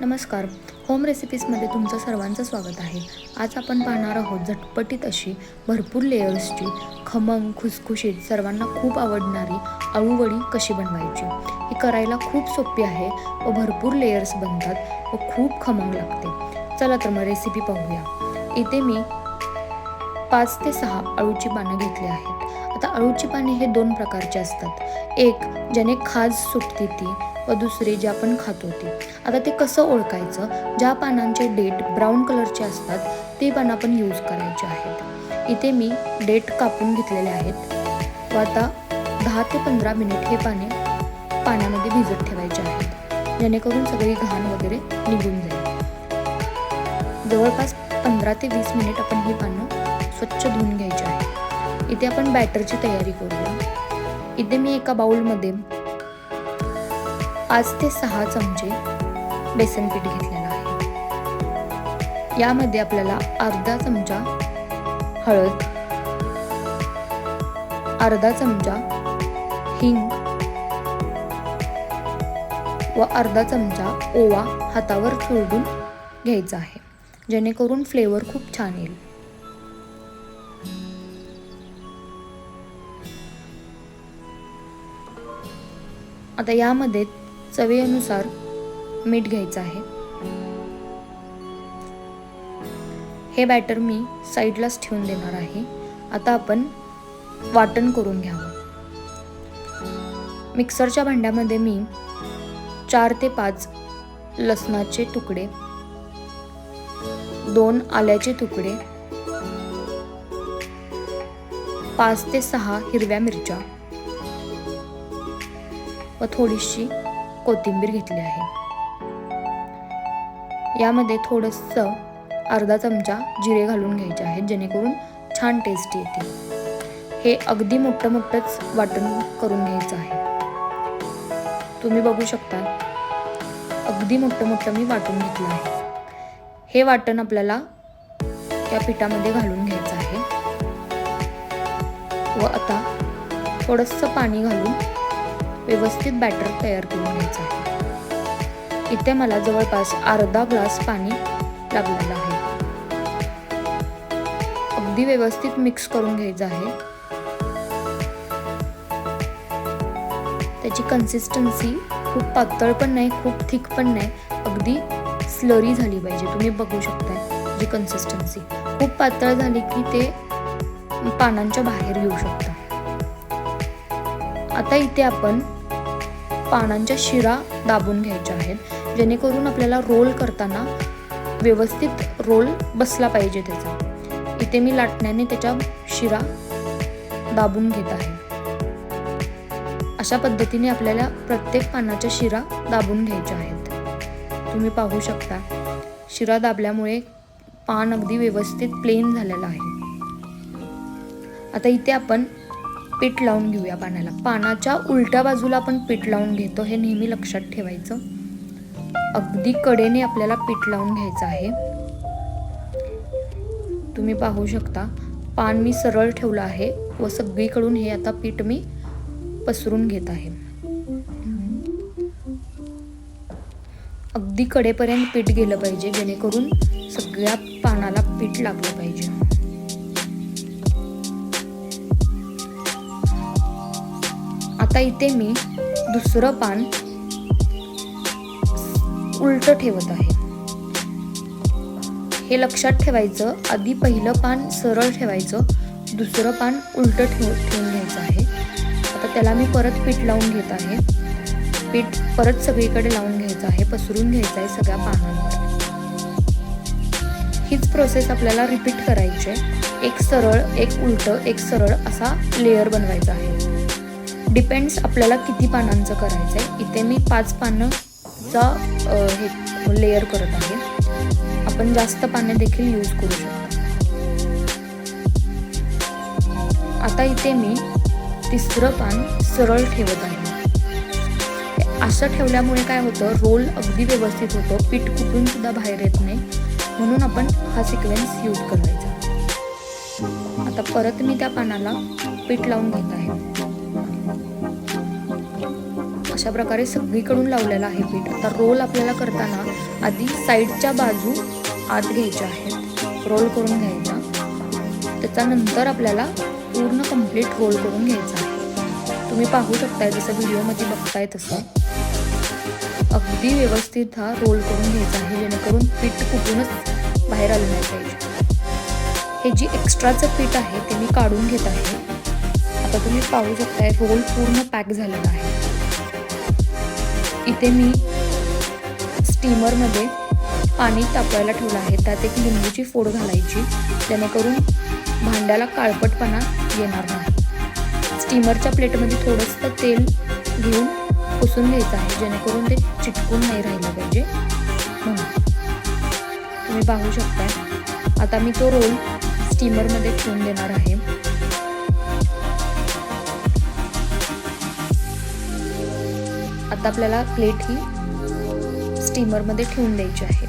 नमस्कार. होम रेसिपीजमध्ये तुमचं सर्वांचं स्वागत आहे. आज आपण पाहणार आहोत झटपटीत अशी भरपूर लेयर्सची खमंग खुसखुशीत सर्वांना खूप आवडणारी अळूवडी कशी बनवायची? ही करायला खूप सोपी आहे व भरपूर लेयर्स बनतात व खूप खमंग लागते. चला तर मग रेसिपी पाहूया. इथे मी पाच ते सहा अळूची पानं घेतली आहेत. आता अळूची पाने हे दोन प्रकारचे असतात. एक ज्याने खाज सुटते ती व दुसरे जे आपण खातो ते आता ते कसं ओळखायचं? ज्या पानांचे डेट ब्राऊन कलरचे असतात ते पानं आपण यूज करायचे आहेत. इथे मी डेट कापून घेतलेले आहेत. व आता दहा ते पंधरा मिनिट हे पाने पाण्यामध्ये भिजत ठेवायचे आहेत. जेणेकरून सगळी घाण वगैरे निघून जाईल. जवळपास पंधरा ते वीस मिनिट आपण ही पानं स्वच्छ धुवून घ्यायची आहे इथे आपण बॅटरची तयारी करूया. इथे मी एका बाउलमध्ये पाच ते सहा चमचे बेसन पीठ घेतलेलं आहे. यामध्ये आपल्याला अर्धा चमचा हळद अर्धा चमचा हिंग व अर्धा चमचा ओवा हातावर चुरडून घ्यायचा आहे जेणेकरून फ्लेवर खूप छान येईल. आता यामध्ये चवीनुसार मीठ घ्यायचं आहे. हे बॅटर मी साईडलाच ठेवून देणार आहे. आता आपण वाटण करून घ्यावं. मिक्सरच्या भांड्यामध्ये मी चार ते पाच लसणाचे तुकडे दोन आल्याचे तुकडे पाच ते सहा हिरव्या मिरच्या व थोडीशी कोथिंबीर घेतली आहे. यामध्ये थोडंसं अर्धा चमचा जिरे घालून घ्यायचे आहेत जेणेकरून छान टेस्ट येते. हे अगदी मोठं मोठंच वाटण करून घ्यायचं आहे. तुम्ही बघू शकता अगदी मोठं मोठं मी वाटून घेतलं आहे. हे वाटण आपल्याला या पिठामध्ये घालून घ्यायचं आहे. व आता थोडंसं पाणी घालून व्यवस्थित बॅटर तयार करून घ्यायचं. आहे इथे मला जवळपास अर्धा ग्लास पाणी लागलेलं आहे. अगदी व्यवस्थित मिक्स करून घ्यायचं आहे. त्याची कन्सिस्टन्सी खूप पातळ पण नाही खूप थिक पण नाही अगदी स्लरी झाली पाहिजे. तुम्ही बघू शकताय जी कन्सिस्टन्सी खूप पातळ झाली की ते पानांच्या बाहेर येऊ शकतं. आता इथे आपण पानांच्या शिरा दाबून घ्यायच्या आहेत. जेणेकरून आपल्याला रोल करताना व्यवस्थित रोल बसला पाहिजे त्याचा. इथे मी लाटण्याने त्याच्या शिरा दाबून घेत आहे. अशा पद्धतीने आपल्याला प्रत्येक पानाच्या शिरा दाबून घ्यायच्या आहेत. तुम्ही पाहू शकता शिरा दाबल्यामुळे पान अगदी व्यवस्थित प्लेन झालेलं आहे. आता इथे आपण पीठ लावून घेऊया पानाला पानाच्या उलट्या बाजूला आपण पीठ लावून घेतो. हे नेहमी लक्षात ठेवायचं. अगदी कडेने आपल्याला पीठ लावून घ्यायचं आहे. तुम्ही पाहू शकता पान मी सरळ ठेवलं आहे व सगळीकडून हे आता पीठ मी पसरून घेत आहे. अगदी कडेपर्यंत पीठ गेलं पाहिजे जेणेकरून सगळ्या पानाला पीठ लागलं पाहिजे. आता इथे मी दुसरं पान उलट ठेवत आहे. हे लक्षात ठेवायचं आधी पहिलं पान सरळ ठेवायचं दुसरं पान उलट ठेव ठेवून घ्यायचं आहे. आता त्याला मी परत पीठ लावून घेत आहे. पीठ परत सगळीकडे लावून घ्यायचं आहे पसरून घ्यायचं आहे सगळ्या पानांवर. हीच प्रोसेस आपल्याला रिपीट करायची आहे. एक सरळ एक उलट एक सरळ असा लेअर बनवायचा आहे. डिपेंड्स आपल्याला किती पानांचं करायचं आहे इथे मी पाच पानंचा हे लेअर करत आहे. आपण जास्त पाने देखील यूज करू शकतो. आता इथे मी तिसरं पान सरळ ठेवत आहे. असं ठेवल्यामुळे काय होतं रोल अगदी व्यवस्थित होतो. पीठ कुठून सुद्धा बाहेर येत नाही. म्हणून आपण हा सिक्वेन्स यूज करायचा. आता परत मी त्या पानाला पीठ लावून घेत आहे. अशा प्रकारे सगळीकडून लावलेलं आहे पीठ. आता रोल आपल्याला करताना आधी साईडच्या बाजू आत घ्यायच्या आहेत. रोल करून घ्यायचा. त्याच्यानंतर आपल्याला पूर्ण कंप्लीट रोल करून घ्यायचा आहे. तुम्ही पाहू शकताय जसं व्हिडिओमध्ये बघताय तसं. अगदी व्यवस्थित हा रोल करून घ्यायचा आहे जेणेकरून पीठ कुठूनच बाहेर आलं नाही पाहिजे. हे जी एक्स्ट्राचं पीठ आहे ते मी काढून घेत आहे. आता तुम्ही पाहू शकताय रोल पूर्ण पॅक झालेला आहे. इथे मी स्टीमरमध्ये पाणी तापवायला ठेवलं आहे. त्यात एक लिंबूची फोड घालायची. जेणेकरून भांड्याला काळपटपणा येणार नाही. स्टीमरच्या प्लेटमध्ये थोडंसं तेल घेऊन पुसून घ्यायचं आहे. जेणेकरून ते चिटकून नाही राहिलं पाहिजे. म्हणून तुम्ही पाहू शकता आता मी तो रोल स्टीमरमध्ये ठेवून देणार आहे. आता आपल्याला प्लेट ही स्टीमरमध्ये ठेवून द्यायची आहे.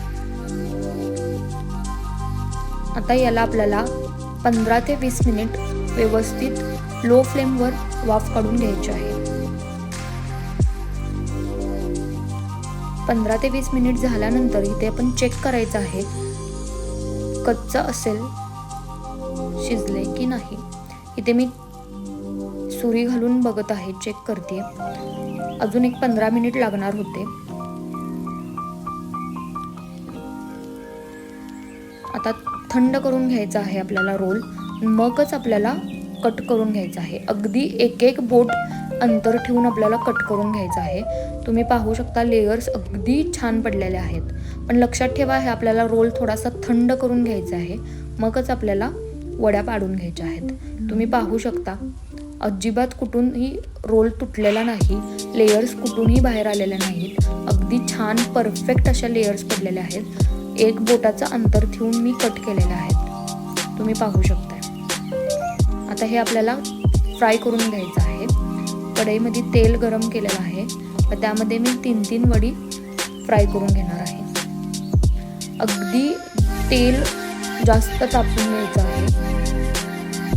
आता याला आपल्याला पंधरा ते वीस मिनिट व्यवस्थित लो फ्लेमवर वाफ काढून घ्यायची आहे. पंधरा ते वीस मिनिट झाल्यानंतर इथे आपण चेक करायचं आहे कच्चं असेल शिजले की नाही. इथे मी सुरी घालून बघत आहे चेक करते अजून एक पंधरा मिनिट लागणार होते. आता थंड करून घ्यायचा आहे आपल्याला रोल. मगच आपल्याला कट करून घ्यायचा आहे. अगदी एक एक बोट अंतर ठेवून आपल्याला कट करून घ्यायचं आहे. तुम्ही पाहू शकता लेयर्स अगदी छान पडलेले आहेत. पण लक्षात ठेवा हे आपल्याला रोल थोडासा थंड करून घ्यायचा आहे. मगच आपल्याला वड्या पाडून घ्यायच्या आहेत. तुम्ही पाहू शकता. अजिबात कुठूनही रोल तुटलेला नाही. लेयर्स कुठूनही बाहेर आलेल्या नाहीत. अगदी छान परफेक्ट अशा लेयर्स पडलेल्या आहेत. एक बोटाचं अंतर ठेवून मी कट केलेल्या आहेत तुम्ही पाहू शकताय. आता हे आपल्याला फ्राय करून घ्यायचं आहे. कढईमध्ये तेल गरम केलेलं आहे. व त्यामध्ये मी तीन तीन वडी फ्राय करून घेणार आहे. अगदी तेल जास्त तापून घ्यायचं आहे.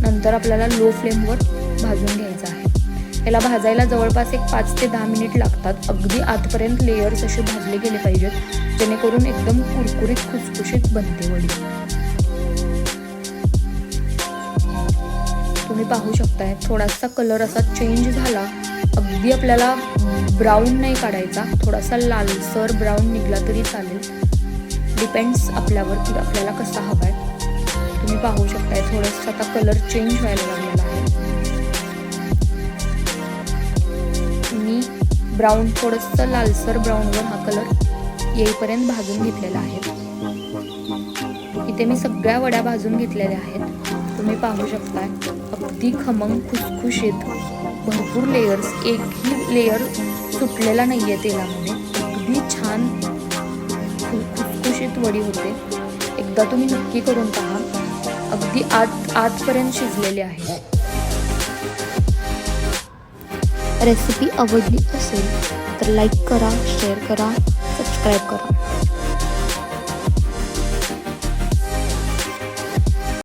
नंतर आपल्याला लो फ्लेमवर भाजून घ्यायचं आहे. याला भाजायला जवळपास एक पाच ते दहा मिनिट लागतात. अगदी आतपर्यंत लेयर्स असे भाजले गेले पाहिजेत. जेणेकरून एकदम कुरकुरीत खुसखुशीत बनते वडी. तुम्ही पाहू शकताय थोडासा कलर असा चेंज झाला. अगदी आपल्याला ब्राऊन नाही काढायचा. थोडासा लालसर ब्राऊन निघला तरी चालेल. डिपेंड्स आपल्यावर की आपल्याला कसा हवा आहे तुम्ही पाहू शकताय थोडंसं आता कलर चेंज व्हायला लागला. ब्राऊन थोडंसं लालसर ब्राऊनवर हा कलर येईपर्यंत भाजून घेतलेला आहे. इथे मी सगळ्या वड्या भाजून घेतलेल्या आहेत. तुम्ही पाहू शकता अगदी खमंग खुसखुशीत भरपूर लेयर्स एकही लेयर सुटलेला नाही आहे तेलामध्ये. अगदी छान खु- खुसखुशीत वडी होते. एकदा तुम्ही नक्की करून पहा. अगदी आत आतपर्यंत शिजलेले आहे. रेसिपी आवडली असेल तर लाईक करा शेअर करा सबस्क्राईब करा.